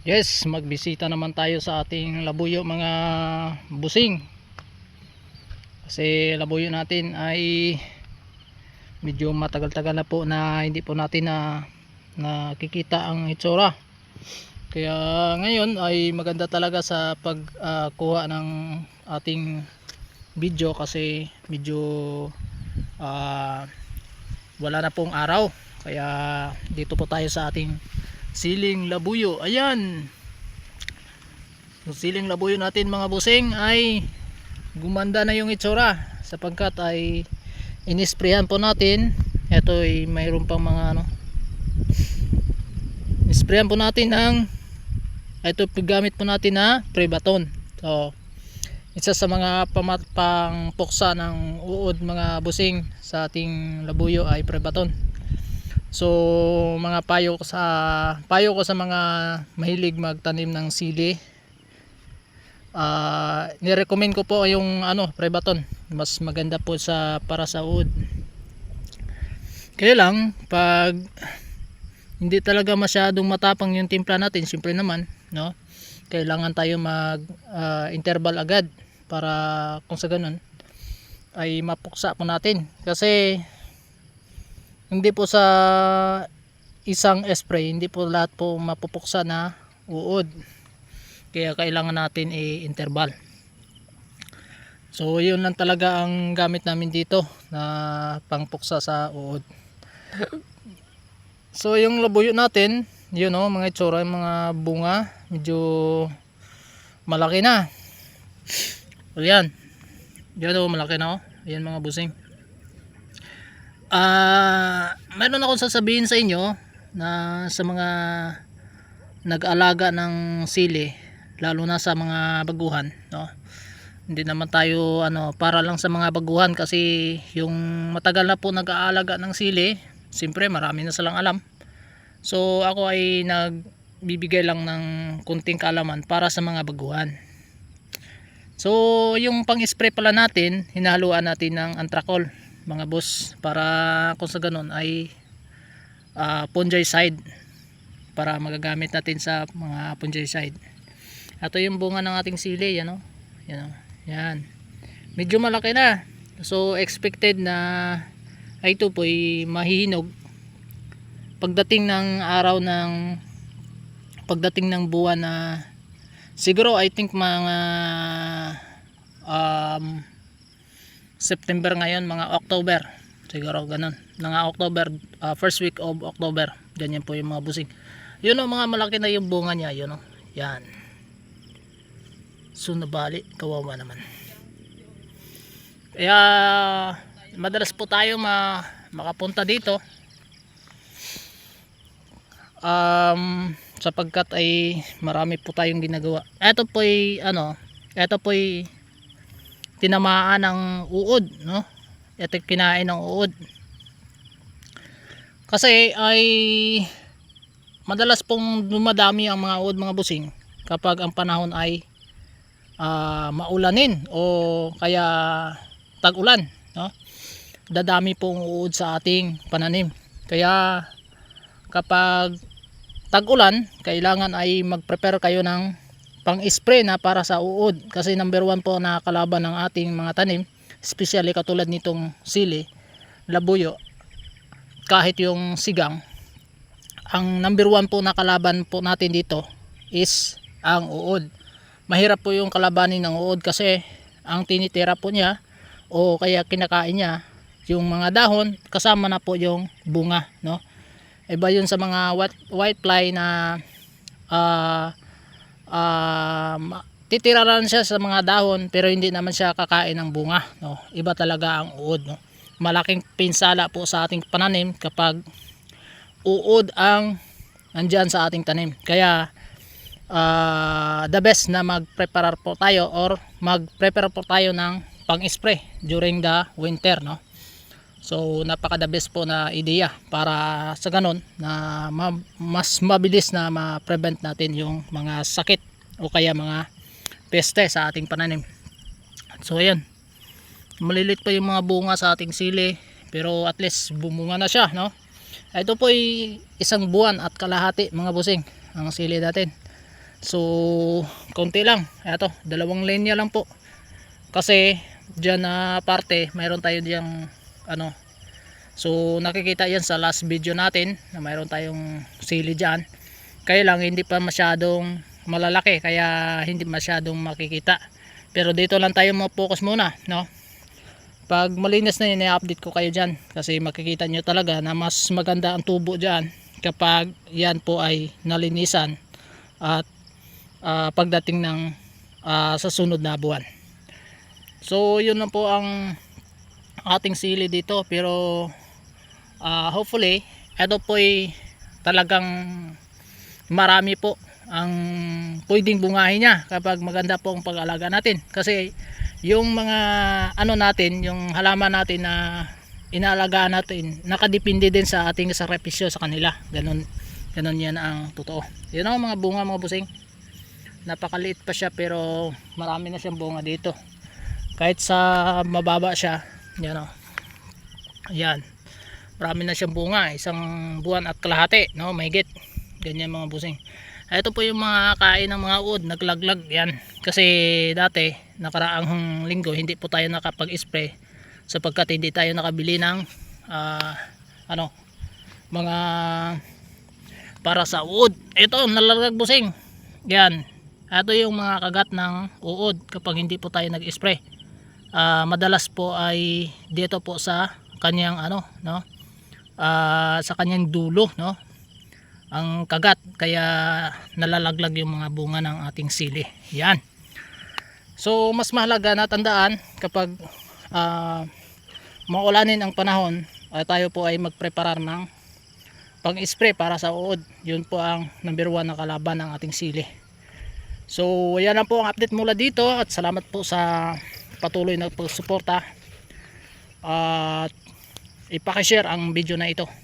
Yes, magbisita naman tayo sa ating labuyo mga busing. Kasi labuyo natin ay medyo matagal-tagal na po na hindi po natin na nakikita ang itsura. Kaya ngayon ay maganda talaga sa pagkuha ng ating video kasi medyo ah, wala na pong araw. Kaya dito po tayo sa ating siling labuyo. Ayan. Yung siling labuyo natin mga busing ay gumanda na yung itsura sapagkat ay inisprehan po natin. Ito ay mayroon pang mga ano. Inisprehan po natin ng ito gamit po natin na prebaton. So isa sa mga pamat pang puksa ng uod mga busing sa ating labuyo ay prebaton So mga payo ko sa payo ko sa mga mahilig magtanim ng sili. Ah, ni-recommend ko po yung ano, Prebaton. Mas maganda po sa para sa uod. Kaya lang pag hindi talaga masyadong matapang yung timpla natin, siyempre naman, no? Kailangan tayo mag ah, interval agad para kung sa ganun ay mapuksa po natin kasi hindi po sa isang spray hindi po lahat po mapupuksa na uod. Kaya kailangan natin i-interval. So yun lang talaga ang gamit namin dito na pangpuksa sa uod. So yung labuyo natin yun o mga itsura mga bunga medyo malaki na. O yan o malaki na o yan mga busing Ah, meron akong sasabihin sa inyo na sa mga nag-alaga ng sili, lalo na sa mga baguhan, no? Hindi naman tayo ano para lang sa mga baguhan kasi yung matagal na po nag-aalaga ng sili, siyempre marami na silang alam. So ako ay nagbibigay lang ng kunting kaalaman para sa mga baguhan. So yung pang-spray pala natin, hinahaluan natin ng antrakol mga boss para kung sa ganun ay uh, fungicide para magagamit natin sa mga fungicide ito yung bunga ng ating sili yan o yan, o. yan. Medyo malaki na. So expected na ay ito po ay mahihinog. Pagdating ng araw ng pagdating ng buwan na siguro I think mga um, September ngayon mga October. Siguro ganun. Mga October uh, first week of October. Ganyan po yung mga busing. Yun o mga malaki na yung bunga niya. Yun o. Yan. So nabali kawawa naman. Kaya madalas po tayo ma makapunta dito. Um, sapagkat ay marami po tayong ginagawa. Eto po ay ano eto po ay tinamaan ng uod no? Ito kinain ng uod. Kasi ay madalas pong dumadami ang mga uod mga busing kapag ang panahon ay uh, maulanin o kaya tag-ulan no? Dadami pong uod sa ating pananim. Kaya kapag tag-ulan kailangan ay mag-prepare kayo ng pang-spray na para sa uod. Kasi number one po na kalaban ng ating mga tanim especially katulad nitong sili labuyo kahit yung sigang. Ang number one po na kalaban po natin dito is ang uod. Mahirap po yung kalabanin ng uod kasi ang tinitira po niya o kaya kinakain niya yung mga dahon kasama na po yung bunga no? Iba yun sa mga white, white fly na uh, titira lang siya sa mga dahon pero hindi naman siya kakain ng bunga no? iba talaga ang uod no? malaking pinsala po sa ating pananim kapag uod ang nandyan sa ating tanim kaya uh, the best na mag prepare po tayo or mag prepare po tayo ng pang spray during the winter no So napaka the best po na ideya para sa ganon na ma mas mabilis na ma-prevent natin yung mga sakit o kaya mga peste sa ating pananim. So ayan. Malilit pa yung mga bunga sa ating sili pero at least bumunga na siya no. Ito po ay isang buwan at kalahati mga busing ang sili natin. So, konti lang. Ito, dalawang linya lang po. Kasi, dyan na parte, mayroon tayo diyang, ano, so nakikita yan sa last video natin, na mayroon tayong sili dyan. Kaya lang, hindi pa masyadong malalaki, kaya hindi masyadong makikita. Pero dito lang tayo mag-focus muna, no? Pag malinis na yun, i-update ko kayo dyan. Kasi makikita nyo talaga na mas maganda ang tubo dyan kapag yan po ay nalinisan at ah, pagdating ng ah, sa sunod na buwan. So yun lang po ang ating sili dito pero ah, hopefully ito po ay talagang marami po ang pwedeng bungahin niya kapag maganda po ang pag-alaga natin. Kasi yung mga ano natin yung halaman natin na inaalagaan natin nakadepende din sa ating sakripisyo sa kanila. Ganun ganun yan ang totoo. Yun ang mga bunga mga busing. Napakaliit pa siya pero marami na siyang bunga dito. Kahit sa mababa siya yan o. Yan. Marami na siyang bunga isang buwan at kalahati no? Mahigit. Ganyan mga busing ito po yung mga kain ng mga uod naglaglag yan. Kasi dati nakaraang linggo hindi po tayo nakapag-spray sapagkat hindi tayo nakabili ng ah, ano mga para sa uod. Ito nalalaglag busing. Yan. Ito yung mga kagat ng uod kapag hindi po tayo nag-spray. Ah, madalas po ay dito po sa kanyang ano no? Ah, sa kanyang dulo no ang kagat kaya nalalaglag yung mga bunga ng ating sili. Yan. So mas mahalaga na tandaan kapag ah, maulanin ang panahon ay tayo po ay magpreparar ng pang-spray para sa uod. Yun po ang number one na kalaban ng ating sili. So yan lang po ang update mula dito at salamat po sa patuloy na pagsuporta. At ipakishare ang video na ito